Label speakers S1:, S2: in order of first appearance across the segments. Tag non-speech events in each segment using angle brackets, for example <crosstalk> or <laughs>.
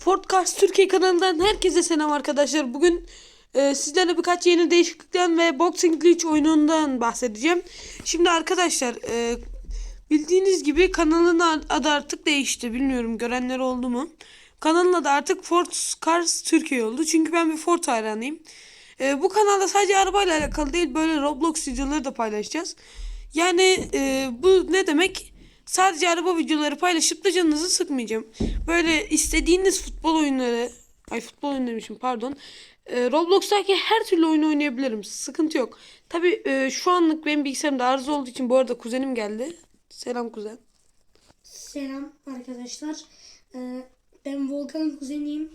S1: Ford Cars Türkiye kanalından herkese selam arkadaşlar. Bugün e, sizlerle birkaç yeni değişiklikten ve Boxing Glitch oyunundan bahsedeceğim. Şimdi arkadaşlar e, bildiğiniz gibi kanalın adı artık değişti. Bilmiyorum görenler oldu mu? Kanalın adı artık Ford Cars Türkiye oldu. Çünkü ben bir Ford hayranıyım. E, bu kanalda sadece arabayla alakalı değil böyle Roblox videoları da paylaşacağız. Yani e, bu ne demek? Sadece araba videoları paylaşıp da canınızı sıkmayacağım. Böyle istediğiniz futbol oyunları, ay futbol oyunu demişim pardon. E, Roblox'taki her türlü oyunu oynayabilirim. Sıkıntı yok. Tabi şu anlık benim bilgisayarımda arıza olduğu için bu arada kuzenim geldi. Selam kuzen.
S2: Selam arkadaşlar. Ee, ben Volkan'ın kuzeniyim.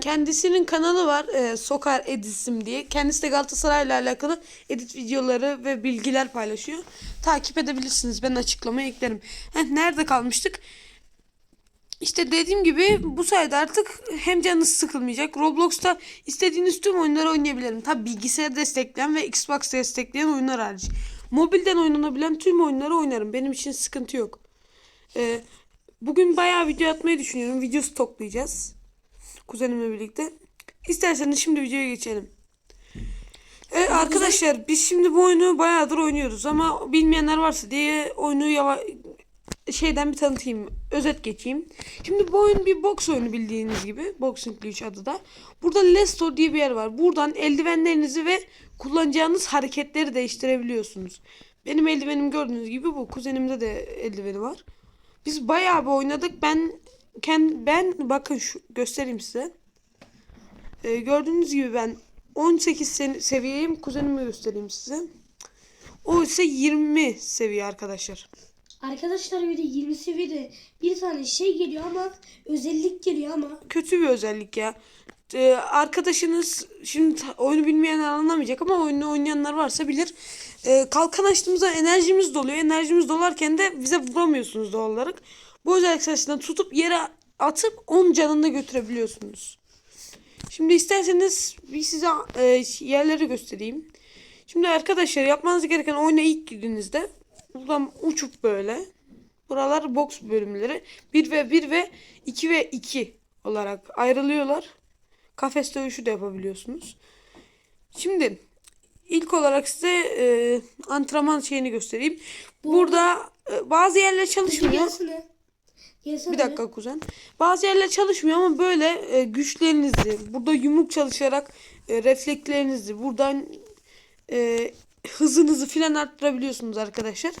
S1: Kendisinin kanalı var e, Sokar Edisim diye. Kendisi de Galatasaray'la alakalı edit videoları ve bilgiler paylaşıyor. Takip edebilirsiniz. Ben açıklamaya eklerim. Heh, nerede kalmıştık? İşte dediğim gibi bu sayede artık hem canınız sıkılmayacak. Roblox'ta istediğiniz tüm oyunları oynayabilirim. Tabi bilgisayar destekleyen ve Xbox destekleyen oyunlar hariç. Mobilden oynanabilen tüm oyunları oynarım. Benim için sıkıntı yok. Ee, bugün bayağı video atmayı düşünüyorum. Video stoklayacağız. Kuzenimle birlikte. İsterseniz şimdi videoya geçelim. Evet arkadaşlar biz şimdi bu oyunu bayağıdır oynuyoruz ama bilmeyenler varsa diye oyunu yava şeyden bir tanıtayım. Özet geçeyim. Şimdi bu oyun bir boks oyunu bildiğiniz gibi. Boxing Glitch adı da. Burada Lesto diye bir yer var. Buradan eldivenlerinizi ve kullanacağınız hareketleri değiştirebiliyorsunuz. Benim eldivenim gördüğünüz gibi bu. Kuzenimde de eldiveni var. Biz bayağı bir oynadık. Ben kend, ben bakın şu göstereyim size. Ee, gördüğünüz gibi ben 18 sen- seviyeyim. Kuzenimi göstereyim size. O ise 20 seviye arkadaşlar.
S2: Arkadaşlar bir de 20 seviyede bir tane şey geliyor ama özellik geliyor ama
S1: kötü bir özellik ya. Ee, arkadaşınız şimdi oyunu bilmeyenler anlamayacak ama oyunu oynayanlar varsa bilir. Ee, kalkan açtığımızda enerjimiz doluyor. Enerjimiz dolarken de bize vuramıyorsunuz doğal olarak. Bu özellik sayesinde tutup yere atıp 10 canını götürebiliyorsunuz. Şimdi isterseniz bir size e, yerleri göstereyim. Şimdi arkadaşlar yapmanız gereken oyuna ilk girdiğinizde buradan uçup böyle Buralar boks bölümleri. 1 ve 1 ve 2 ve 2 olarak ayrılıyorlar. Kafes dövüşü de yapabiliyorsunuz. Şimdi ilk olarak size e, antrenman şeyini göstereyim. Burada e, bazı yerler çalışmıyor.
S2: Gelsene.
S1: Bir dakika kuzen. Bazı yerler çalışmıyor ama böyle e, güçlerinizi, burada yumruk çalışarak e, reflekslerinizi, buradan e, hızınızı filan arttırabiliyorsunuz arkadaşlar.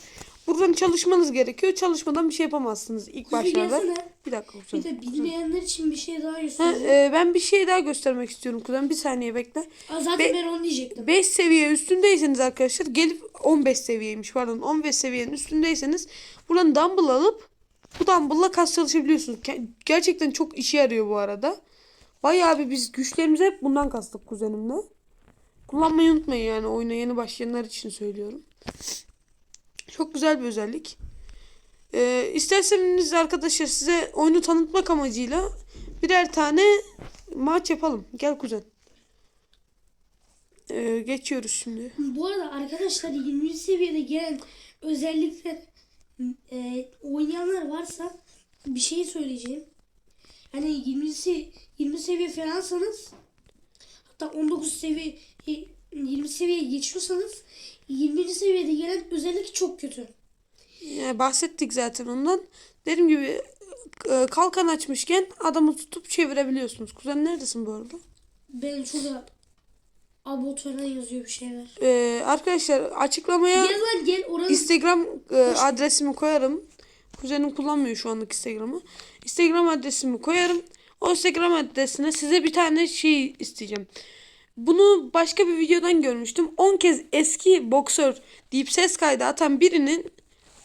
S1: Buradan çalışmanız gerekiyor. Çalışmadan bir şey yapamazsınız ilk
S2: Kuzu
S1: başlarda.
S2: gelsene.
S1: Bir dakika kuzen.
S2: Bir de bilmeyenler için bir şey daha
S1: Ha,
S2: göstereyim.
S1: e, ben bir şey daha göstermek istiyorum kuzen. Bir saniye bekle.
S2: Aa, zaten
S1: be-
S2: ben onu diyecektim.
S1: 5 seviye üstündeyseniz arkadaşlar gelip 15 seviyeymiş pardon 15 seviyenin üstündeyseniz buradan dumbbell alıp bu dumbbell'la kas çalışabiliyorsunuz. Ge- Gerçekten çok işe yarıyor bu arada. Bayağı bir biz güçlerimizi hep bundan kastık kuzenimle. Kullanmayı unutmayın yani oyuna yeni başlayanlar için söylüyorum. Çok güzel bir özellik. Ee, isterseniz arkadaşlar size oyunu tanıtmak amacıyla birer tane maç yapalım. Gel kuzen. Ee, geçiyoruz şimdi.
S2: Bu arada arkadaşlar 20. seviyede gelen özellikler e, oynayanlar varsa bir şey söyleyeceğim. Hani 20. se- 20 seviye falansanız hatta 19 seviye 20 seviyeye geçiyorsanız 20. seviyede gelen özellik çok kötü.
S1: Yani bahsettik zaten ondan. Dediğim gibi e, kalkan açmışken adamı tutup çevirebiliyorsunuz. Kuzen neredesin bu arada?
S2: Ben şurada abotörden yazıyor bir şeyler.
S1: Ee, arkadaşlar açıklamaya
S2: Gel lan gel oranın
S1: Instagram e, adresimi koyarım. Kuzenim kullanmıyor şu anlık Instagram'ı. Instagram adresimi koyarım. O Instagram adresine size bir tane şey isteyeceğim. Bunu başka bir videodan görmüştüm. 10 kez eski boksör deyip ses kaydı atan birinin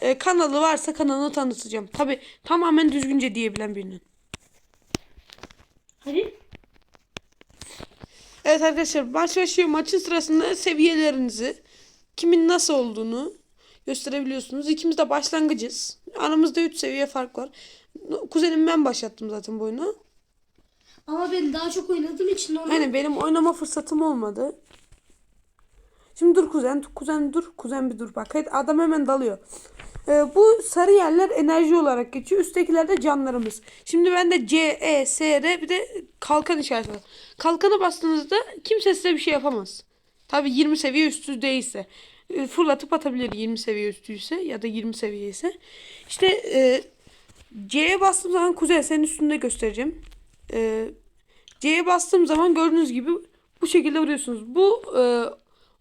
S1: e, kanalı varsa kanalını tanıtacağım. Tabi tamamen düzgünce diyebilen birinin.
S2: Hadi.
S1: Evet arkadaşlar maç başlıyor. Maçın sırasında seviyelerinizi kimin nasıl olduğunu gösterebiliyorsunuz. İkimiz de başlangıcız. Aramızda 3 seviye fark var. Kuzenim ben başlattım zaten bu oyunu.
S2: Ama ben daha çok oynadığım için normal.
S1: Aynen benim oynama fırsatım olmadı. Şimdi dur kuzen, kuzen dur, kuzen bir dur bak. Adam hemen dalıyor. Ee, bu sarı yerler enerji olarak geçiyor. Üsttekiler de canlarımız. Şimdi bende C, E, S, R bir de kalkan işareti var. Kalkana bastığınızda kimse size bir şey yapamaz. Tabi 20 seviye üstü değilse. Ee, Fırlatıp atabilir 20 seviye üstüyse ya da 20 seviye ise. İşte e, C'ye bastığım zaman Kuzey senin üstünde göstereceğim. Ee, C'ye bastığım zaman gördüğünüz gibi bu şekilde vuruyorsunuz. Bu e,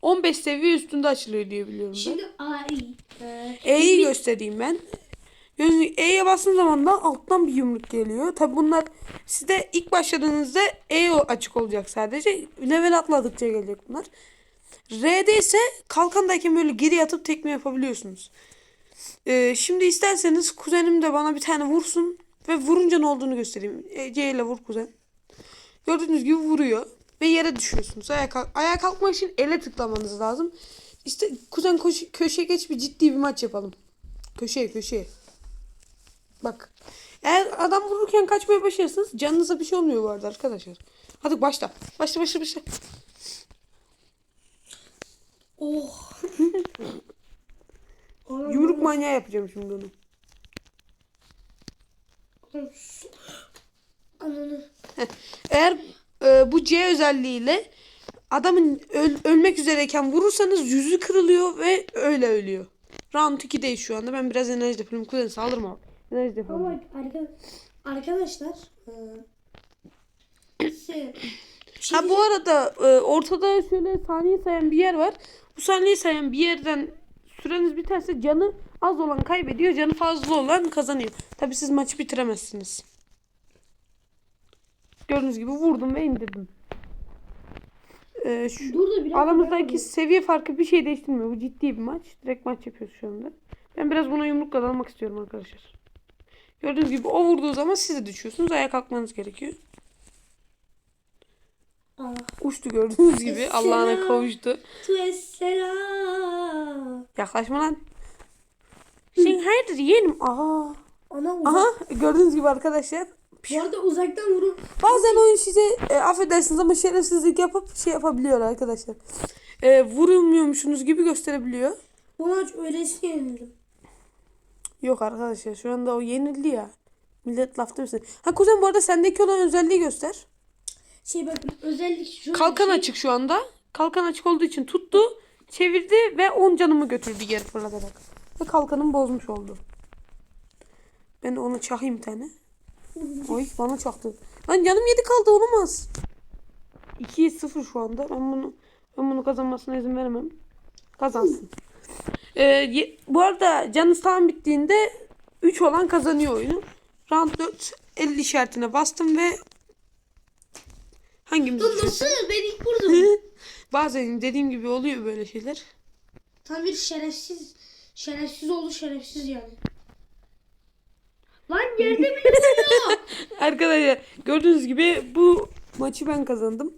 S1: 15 seviye üstünde açılıyor diye biliyorum ben.
S2: Şimdi AI. E,
S1: E'yi göstereyim ben. E'ye bastığım zaman da alttan bir yumruk geliyor. Tabi bunlar sizde ilk başladığınızda E o- açık olacak sadece. Level atladıkça gelecek bunlar. R'de ise kalkandayken böyle geri atıp tekme yapabiliyorsunuz. Ee, şimdi isterseniz kuzenim de bana bir tane vursun ve vurunca ne olduğunu göstereyim. E, C ile vur kuzen. Gördüğünüz gibi vuruyor ve yere düşüyorsunuz. Ayağa, kalk- ayağa kalkmak için ele tıklamanız lazım. İşte kuzen koş- köşeye geç bir ciddi bir maç yapalım. Köşeye köşeye. Bak. Eğer adam vururken kaçmaya başlarsanız canınıza bir şey olmuyor bu arada arkadaşlar. Hadi başla. Başla başla başla.
S2: oh. <laughs>
S1: Yumruk manyağı yapacağım şimdi onu.
S2: Ananı.
S1: Eğer e, bu C özelliğiyle adamın öl- ölmek üzereyken vurursanız yüzü kırılıyor ve öyle ölüyor. Round 2'deyiz şu anda. Ben biraz enerji depolayım. Kuzen saldırma abi. Enerji depolayım.
S2: Ama arka, arkadaşlar. E, şey,
S1: Ha bu arada e, ortada şöyle saniye sayan bir yer var. Bu saniye sayan bir yerden süreniz biterse canı az olan kaybediyor. Canı fazla olan kazanıyor. Tabi siz maçı bitiremezsiniz. Gördüğünüz gibi vurdum ve indirdim. E, şu,
S2: dur da biraz.
S1: aramızdaki seviye farkı bir şey değiştirmiyor. Bu ciddi bir maç. Direkt maç yapıyoruz şu anda. Ben biraz buna yumrukla dalmak istiyorum arkadaşlar. Gördüğünüz gibi o vurduğu zaman siz de düşüyorsunuz. Ayağa kalkmanız gerekiyor.
S2: Ah,
S1: Uçtu gördüğünüz gibi. Allah'ına kavuştu. Yaklaşma lan. Sen hayırdır yeğenim? Aha.
S2: Ana.
S1: Aha gördüğünüz gibi arkadaşlar.
S2: Bu arada uzaktan vurun.
S1: Bazen oyun size e, affedersiniz ama şerefsizlik yapıp şey yapabiliyor arkadaşlar. E, vurulmuyormuşsunuz gibi gösterebiliyor.
S2: Bu maç öylesi yenildim.
S1: Yok arkadaşlar şu anda o yenildi ya. Millet laf demesin. Ha kuzen bu arada sendeki olan özelliği göster.
S2: Şey bakın özellik şu.
S1: Kalkan
S2: şey,
S1: açık şu anda. Kalkan açık olduğu için tuttu, çevirdi ve 10 canımı götürdü geri fırlatarak. Ve kalkanımı bozmuş oldu. Ben onu çakayım bir tane. Oy bana çaktı. Lan canım 7 kaldı olamaz. 2'ye 0 şu anda. Ben bunu ben bunu kazanmasına izin veremem. Kazansın. Ee, bu arada canınız tam bittiğinde 3 olan kazanıyor oyunu. Round 4 50 işaretine bastım ve hangimiz düşerse-
S2: nasıl? Ben ilk vurdum.
S1: Bazen dediğim gibi oluyor böyle şeyler.
S2: Tam bir şerefsiz. Şerefsiz oldu şerefsiz yani. Lan yerde bile duruyor. <laughs>
S1: Arkadaşlar gördüğünüz gibi bu maçı ben kazandım.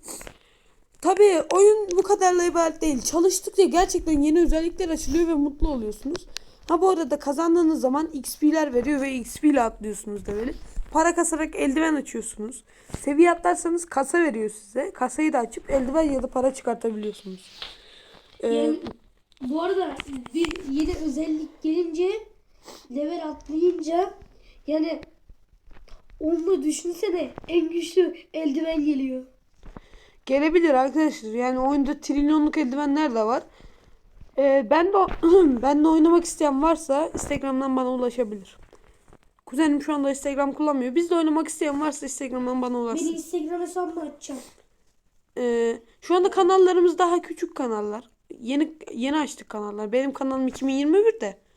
S1: Tabii oyun bu kadarla ibaret değil. Çalıştıkça gerçekten yeni özellikler açılıyor ve mutlu oluyorsunuz. Ha bu arada kazandığınız zaman XP'ler veriyor ve XP ile atlıyorsunuz böyle. Para kasarak eldiven açıyorsunuz. Seviye atlarsanız kasa veriyor size. Kasayı da açıp eldiven ya da para çıkartabiliyorsunuz. Ee,
S2: Yani, bu arada bir yeni özellik gelince level atlayınca yani onu düşünsene en güçlü eldiven geliyor.
S1: Gelebilir arkadaşlar. Yani oyunda trilyonluk eldivenler de var. Ee, ben de <clears throat> ben de oynamak isteyen varsa Instagram'dan bana ulaşabilir. Kuzenim şu anda Instagram kullanmıyor. Biz de oynamak isteyen varsa Instagram'dan bana
S2: Beni
S1: ulaşsın.
S2: Instagram hesabıma açacağım.
S1: Ee, şu anda kanallarımız daha küçük kanallar. Yeni yeni açtık kanallar. Benim kanalım 2021'de.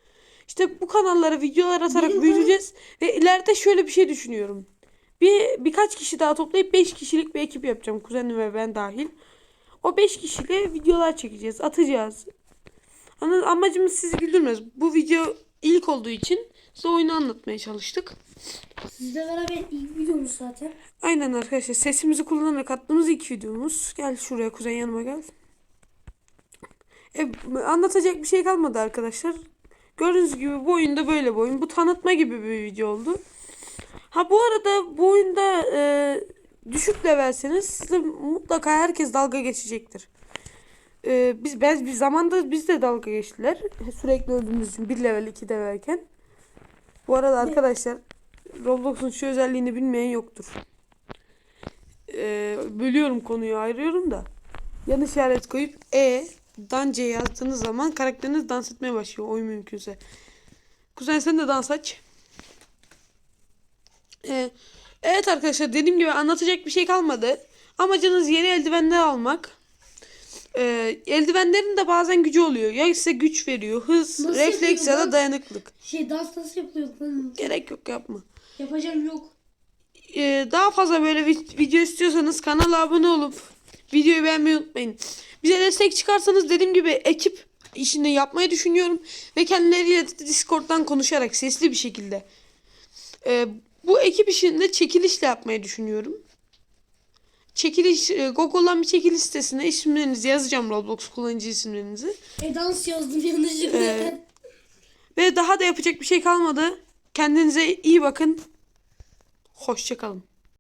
S1: İşte bu kanallara videolar atarak
S2: Benim
S1: büyüteceğiz ve ileride şöyle bir şey düşünüyorum. Bir birkaç kişi daha toplayıp 5 kişilik bir ekip yapacağım kuzenim ve ben dahil. O 5 kişiyle videolar çekeceğiz, atacağız. Ama amacımız sizi güldürmez. Bu video ilk olduğu için size oyunu anlatmaya çalıştık.
S2: Sizle beraber ilk videomuz zaten.
S1: Aynen arkadaşlar sesimizi kullanarak attığımız ilk videomuz. Gel şuraya kuzen yanıma gel. E, anlatacak bir şey kalmadı arkadaşlar. Gördüğünüz gibi bu oyunda böyle bir oyun. Bu tanıtma gibi bir video oldu. Ha bu arada bu oyunda e, düşük levelseniz size mutlaka herkes dalga geçecektir. Ee, biz ben bir zamanda biz de dalga geçtiler. Sürekli öldüğümüz için 1 level 2 levelken. Bu arada arkadaşlar Roblox'un şu özelliğini bilmeyen yoktur. Ee, bölüyorum konuyu ayırıyorum da. Yan işaret koyup E dance yazdığınız zaman karakteriniz dans etmeye başlıyor oyun mümkünse. Kuzen sen de dans aç. Ee, evet arkadaşlar dediğim gibi anlatacak bir şey kalmadı. Amacınız yeni eldivenler almak. Ee, eldivenlerin de bazen gücü oluyor. Ya size güç veriyor, hız,
S2: Nasıl
S1: refleks ya da dayanıklık.
S2: Şey dans nasıl yapılıyor?
S1: Gerek yok yapma.
S2: Yapacağım yok.
S1: Ee, daha fazla böyle vi- video istiyorsanız kanala abone olup videoyu beğenmeyi unutmayın. Bize destek çıkarsanız dediğim gibi ekip işini yapmayı düşünüyorum ve kendileriyle Discord'dan konuşarak sesli bir şekilde Ee, bu ekip işini çekilişle yapmayı düşünüyorum. Çekiliş e, Google'dan bir çekiliş sitesine isimlerinizi yazacağım Roblox kullanıcı isimlerinizi.
S2: E dans yazdım yanlışlıkla.
S1: Ee, Ve daha da yapacak bir şey kalmadı. Kendinize iyi bakın. Hoşçakalın.